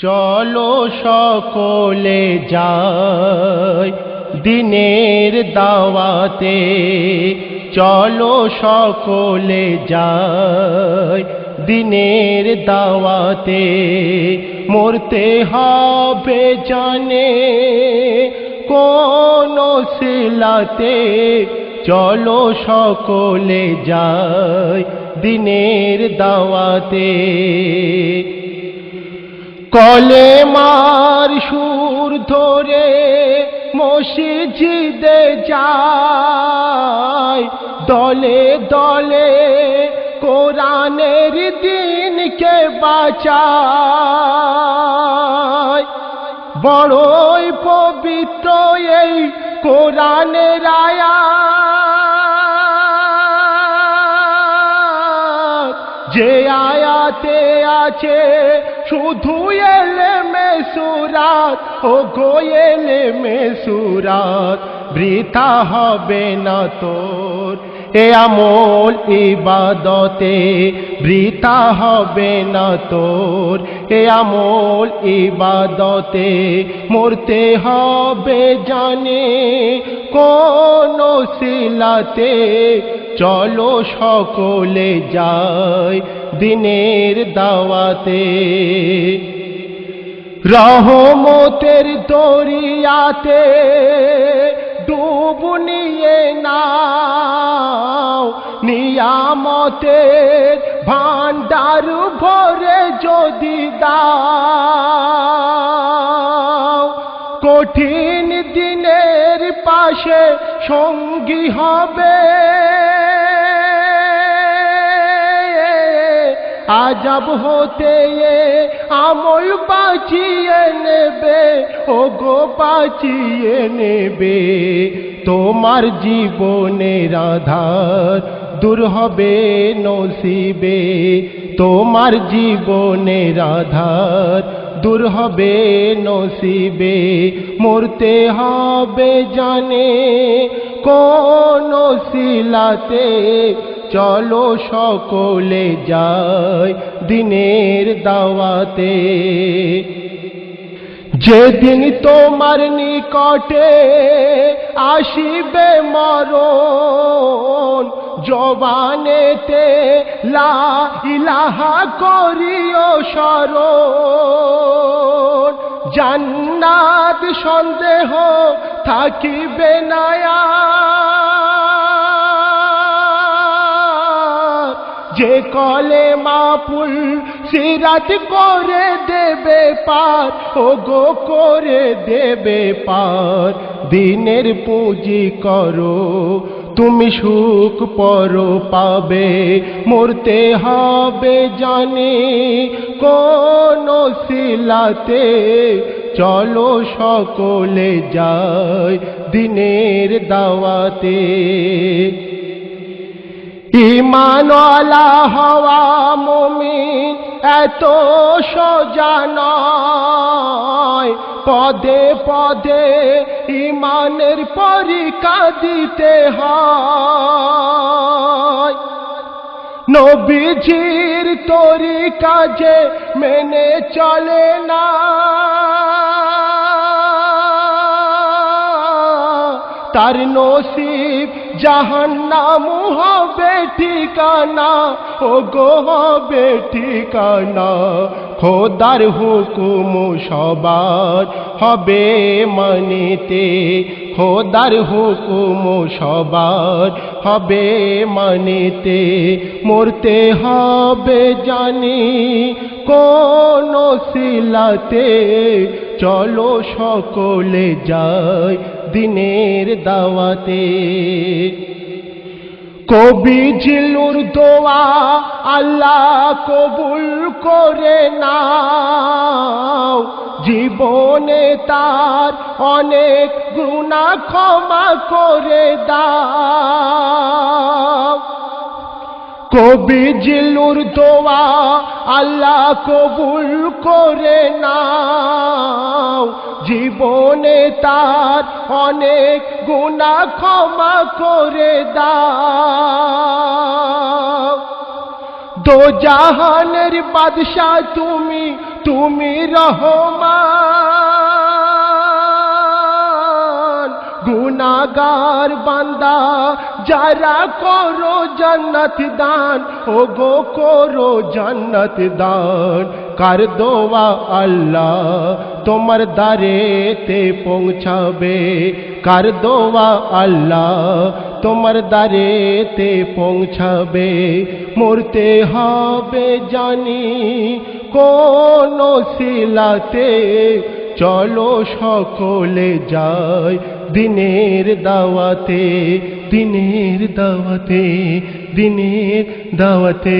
চলো সকলে যাই দিনের দাওয়াতে। চলো সকলে যাই দিনের দাওয়াতে। মরতে হবে জানে কোন শিলাতে। চলো সকলে যাই দিনের দাওয়াতে। কলে মার সুর ধরে মসজিদে যায়। দলে দলে কোরআনের দিনকে বাঁচায়। বড়ই পবিত্র এই কোরআনের আয়াত। যে আয়াতে আছে শুধু এলে মেসুরাত ও গোয়েলে মেসুরাত বৃথা হবে না তোর। এ আমল ইবাদতে বৃথা হবে না তোর। এ আমল ইবাদতে মরতে হবে জানে, কোন শিলাতে চলো সকলে যাই দিনের দাওয়াতে। রহমতের দরিয়াতে ডুব নিয়ে নাও। নিয়ামতের ভান্ডার ভরে যদি দাও। কঠিন দিনের পাশে সঙ্গী হবে। আজব হতে আমল বাঁচিয়ে নেবে ও গো বাঁচিয়ে নেবে। তোমার জীবনের আধার দূর হবে নসিবে, তোমার জীবনের আধার দূর হবে নসিবে। মরতে হবে জানে কোন শিলাতে চলো সকলে যাই দিনের দাওয়াতে। যেদিন তোমার নিকটে আসিবে মরণ, জবানেতে লা ইলাহা করিও স্মরণ। জান্নাত সন্দেহ থাকিবে নায়া যে কলে মাপুল সিরাত করে দেবে পার ও গো করে দেবে পার। দিনের পুঁজি করো, তুমি সুখ পর পাবে, মরতে হবে জানে কোন শিলাতে। চলো সকলে যায় দিনের দাওয়াতে। ইমানওয়ালা হওয়া মুমিন এত সোজানয় পদে পদে ইমানের পরীক্ষা দিতে হয়। নবীজির তরি কাজে মেনে চলে না। তার নসিব, জাহান্নাম হবে ঠিকানা ও গো হবে ঠিকানা। খোদার হুকুম সবার হবে মানিতে, খোদার হুকুম সবার হবে মানিতে। মরতে হবে জানি কোন শিলাতে চলো সকলে যাই দিনের দাওয়াতে। কবি জিলুর দোয়া আল্লাহ কবুল করে নাও। জীবনে তার অনেক গুণা ক্ষমা করে দাও। কবি জিলুর দোয়া আল্লাহ কবুল করে নাও জীবনে তার অনেক গুণা ক্ষমা করে দাও দো জাহানের বাদশাহ তুমি তুমি রহমান গুনাগার বান্দা যারা করো জান্নাত দান ও গো করো জান্নাত দান। কার দোয়া আল্লাহ তোমার দারেতে পৌঁছাবে। কার দোয়া আল্লাহ তোমার দারেতে পৌঁছাবে। মরতে হবে জানি কোন শিলাতে। চলো সকলে যাই দিনের দাওয়াতে। দিনের দাওয়াতে দিনের দাওয়াতে।